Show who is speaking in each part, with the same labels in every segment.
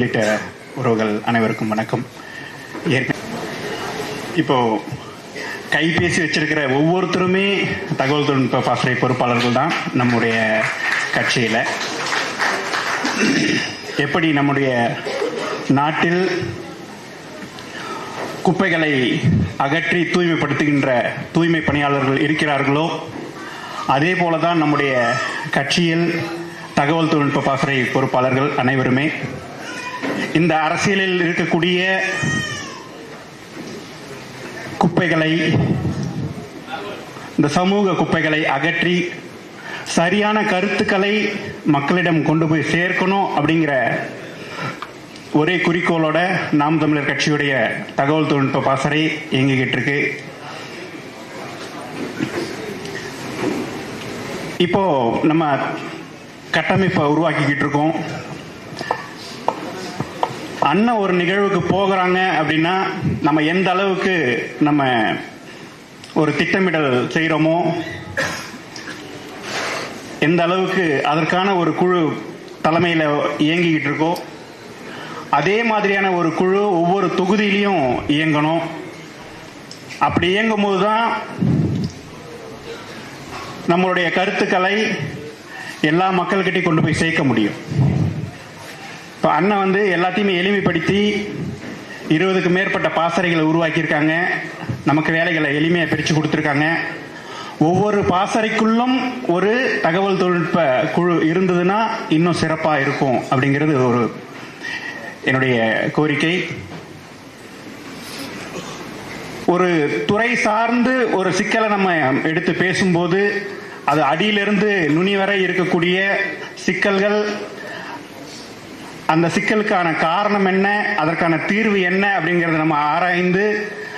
Speaker 1: உள்ளிட்ட உறவுகள் அனைவருக்கும் வணக்கம். இப்போ கைபேசி வச்சிருக்கிற ஒவ்வொருத்தருமே தகவல் தொழில்நுட்ப பாசறை பொறுப்பாளர்கள் தான் நம்முடைய கட்சியில். எப்படி நம்முடைய நாட்டில் குப்பைகளை அகற்றி தூய்மைப்படுத்துகின்ற தூய்மை பணியாளர்கள் இருக்கிறார்களோ அதே போலதான் நம்முடைய கட்சியில் தகவல் தொழில்நுட்ப பாசறை பொறுப்பாளர்கள் அனைவருமே இந்த அரசியலில் இருக்கக்கூடிய குப்பைகளை இந்த சமூக குப்பைகளை அகற்றி சரியான கருத்துக்களை மக்களிடம் கொண்டு போய் சேர்க்கணும் அப்படிங்கிற ஒரே குறிக்கோளோட நாம் தமிழர் கட்சியுடைய தகவல் தொழில்நுட்ப பாசறை இயங்கிக்கிட்டு இருக்கு. இப்போ நம்ம கட்டமைப்பை உருவாக்கிக்கிட்டு இருக்கோம். அண்ணன் ஒரு நிகழ்வுக்கு போகிறாங்க அப்படின்னா நம்ம எந்த அளவுக்கு நம்ம ஒரு திட்டமிடல் செய்கிறோமோ எந்த அளவுக்கு அதற்கான ஒரு குழு தலைமையில் இயங்கிக்கிட்டு இருக்கோ அதே மாதிரியான ஒரு குழு ஒவ்வொரு தொகுதியிலையும் இயங்கணும். அப்படி இயங்கும் போது தான் நம்மளுடைய கருத்துக்களை எல்லா மக்கள்கிட்டையும் கொண்டு போய் சேர்க்க முடியும். இப்போ அண்ணன் வந்து எல்லாத்தையுமே எளிமைப்படுத்தி இருபதுக்கு மேற்பட்ட பாசறைகளை உருவாக்கியிருக்காங்க. நமக்கு வேலைகளை எளிமையாக பிரித்து கொடுத்துருக்காங்க. ஒவ்வொரு பாசறைக்குள்ளும் ஒரு தகவல் தொழில்நுட்ப குழு இருந்ததுன்னா இன்னும் சிறப்பாக இருக்கும் அப்படிங்கிறது ஒரு என்னுடைய கோரிக்கை. ஒரு துறை சார்ந்து ஒரு சிக்கலை நம்ம எடுத்து பேசும்போது அது அடியிலிருந்து நுனி வரை இருக்கக்கூடிய சிக்கல்கள் அந்த சிக்கலுக்கான காரணம் என்ன அதற்கான தீர்வு என்ன அப்படிங்கறத நம்ம ஆராய்ந்து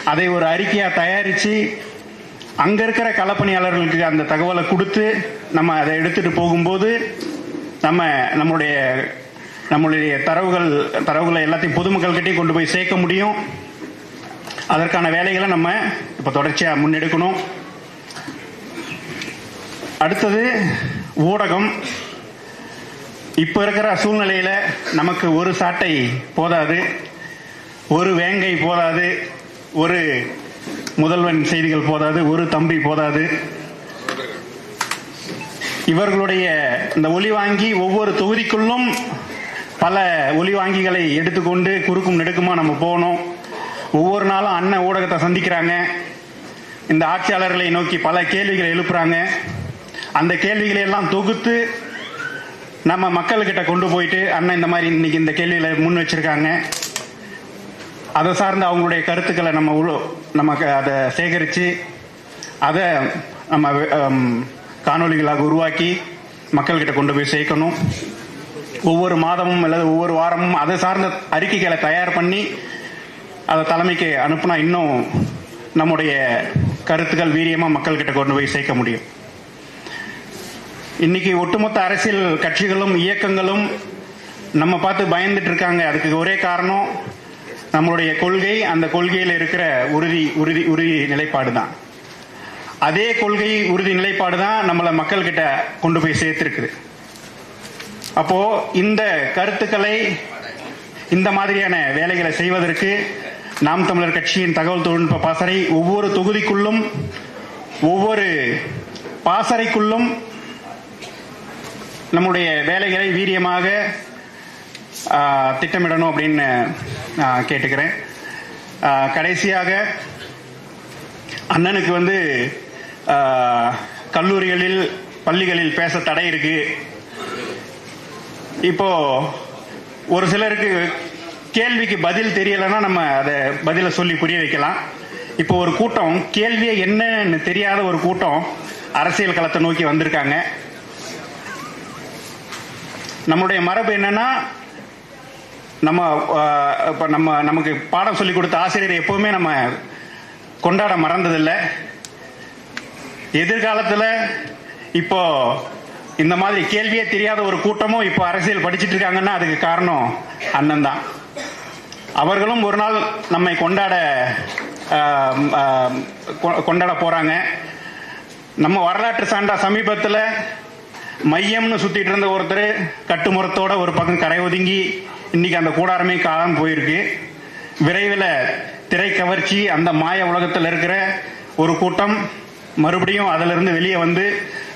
Speaker 1: அதை ஒரு அறிக்கையா தயாரிச்சு அங்க இருக்கிற களப்பணியாளர்களுக்கு அந்த தகவலை கொடுத்து நம்ம அதை எடுத்துட்டு போகும்போது நம்ம நம்மளுடைய நம்மளுடைய தரவுகள் தரவுகளை எல்லாத்தையும் பொதுமக்கள்கிட்டையும் கொண்டு போய் சேர்க்க முடியும். அதற்கான வேலைகளை நம்ம இப்ப தொடர்ச்சியா முன்னெடுக்கணும். அடுத்தது ஊடகம். இப்ப இருக்கிற சூழ்நிலையில நமக்கு ஒரு சாட்டை போதாது ஒரு வேங்கை போதாது ஒரு முதல்வன் செய்திகள் போதாது ஒரு தம்பி போதாது. இவர்களுடைய இந்த ஒலி வாங்கி ஒவ்வொரு தொகுதிக்குள்ளும் பல ஒலி வாங்கிகளை எடுத்துக்கொண்டு குறுக்கும் நெடுக்குமா நம்ம போகணும். ஒவ்வொரு நாளும் அண்ணன் ஊடகத்தை சந்திக்கிறாங்க. இந்த ஆட்சியாளர்களை நோக்கி பல கேள்விகளை எழுப்புறாங்க. அந்த கேள்விகளை எல்லாம் தொகுத்து நம்ம மக்கள்கிட்ட கொண்டு போயிட்டு அண்ணன் இந்த மாதிரி இன்னைக்கு இந்த கேள்வியில முன் வச்சிருக்காங்க. அதை சார்ந்த அவங்களுடைய கருத்துக்களை நம்ம உள்ள நமக்கு அதை சேகரித்து அதை நம்ம காணொலிகளாக காணொளிகளாக உருவாக்கி மக்கள்கிட்ட கொண்டு போய் சேர்க்கணும். ஒவ்வொரு மாதமும் அல்லது ஒவ்வொரு வாரமும் அதை சார்ந்த அறிக்கைகளை தயார் பண்ணி அதை தலைமைக்கு அனுப்புனா இன்னும் நம்முடைய கருத்துக்கள் வீரியமா மக்கள்கிட்ட கொண்டு போய் சேர்க்க முடியும். இன்னைக்கு ஒட்டுமொத்த அரசியல் கட்சிகளும் இயக்கங்களும் நம்ம பார்த்து பயந்துட்டு இருக்காங்க. அதுக்கு ஒரே காரணம் நம்மளுடைய கொள்கை அந்த கொள்கையில் இருக்கிற உறுதி உறுதி உறுதி நிலைப்பாடு தான் அதே கொள்கை உறுதி நிலைப்பாடு தான் நம்மளை மக்கள்கிட்ட கொண்டு போய் சேர்த்திருக்குது. அப்போ இந்த கருத்துக்களை இந்த மாதிரியான வேலைகளை செய்வதற்கு நாம் தமிழர் கட்சியின் தகவல் தொழில்நுட்ப பாசறை ஒவ்வொரு தொகுதிக்குள்ளும் ஒவ்வொரு பாசறைக்குள்ளும் நம்முடைய வேலைகளை வீரியமாக திட்டமிடணும் அப்படின்னு நான் கேட்டுக்கிறேன். கடைசியாக அண்ணனுக்கு வந்து கல்லூரிகளில் பள்ளிகளில் பேச தடை இருக்கு. இப்போ ஒரு சிலருக்கு கேள்விக்கு பதில் தெரியலைன்னா நம்ம அதை பதிலை சொல்லி புரிய வைக்கலாம். இப்போ ஒரு கூட்டம் கேள்வியே என்னன்னு தெரியாத ஒரு கூட்டம் அரசியல் களத்தை நோக்கி வந்திருக்காங்க. நம்முடைய மரபு என்னன்னா நம்ம இப்போ இப்ப நம்ம நமக்கு பாடம் சொல்லி கொடுத்த ஆசிரியர் எப்பவுமே நம்ம கொண்டாட மறந்ததில்லை. எதிர்காலத்துல இப்போ இந்த மாதிரி கேள்வியே தெரியாத ஒரு கூட்டமும் இப்போ அரசியல் படிச்சிட்டு இருக்காங்கன்னா அதுக்கு காரணம் அண்ணன் தான். அவர்களும் ஒரு நாள் நம்மை கொண்டாட கொ- கொண்டாட போறாங்க. நம்ம வரலாற்று சான்றா சமீபத்தில் மையம்னு சுத்திட்டு இருந்த ஒருத்தர் கட்டுமுறத்தோட ஒரு பக்கம் கரை ஒதுங்கி இன்னைக்கு அந்த கூடாரமே காணாமல் போயிருக்கு. விரைவில் திரை கவர்ச்சி அந்த மாய உலகத்தில் இருக்கிற ஒரு கூட்டம் மறுபடியும் அதிலிருந்து வெளியே வந்து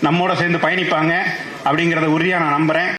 Speaker 1: நம்மோட சேர்ந்து பயணிப்பாங்க அப்படிங்கிறத உறுதியாக நான் நம்புறேன்.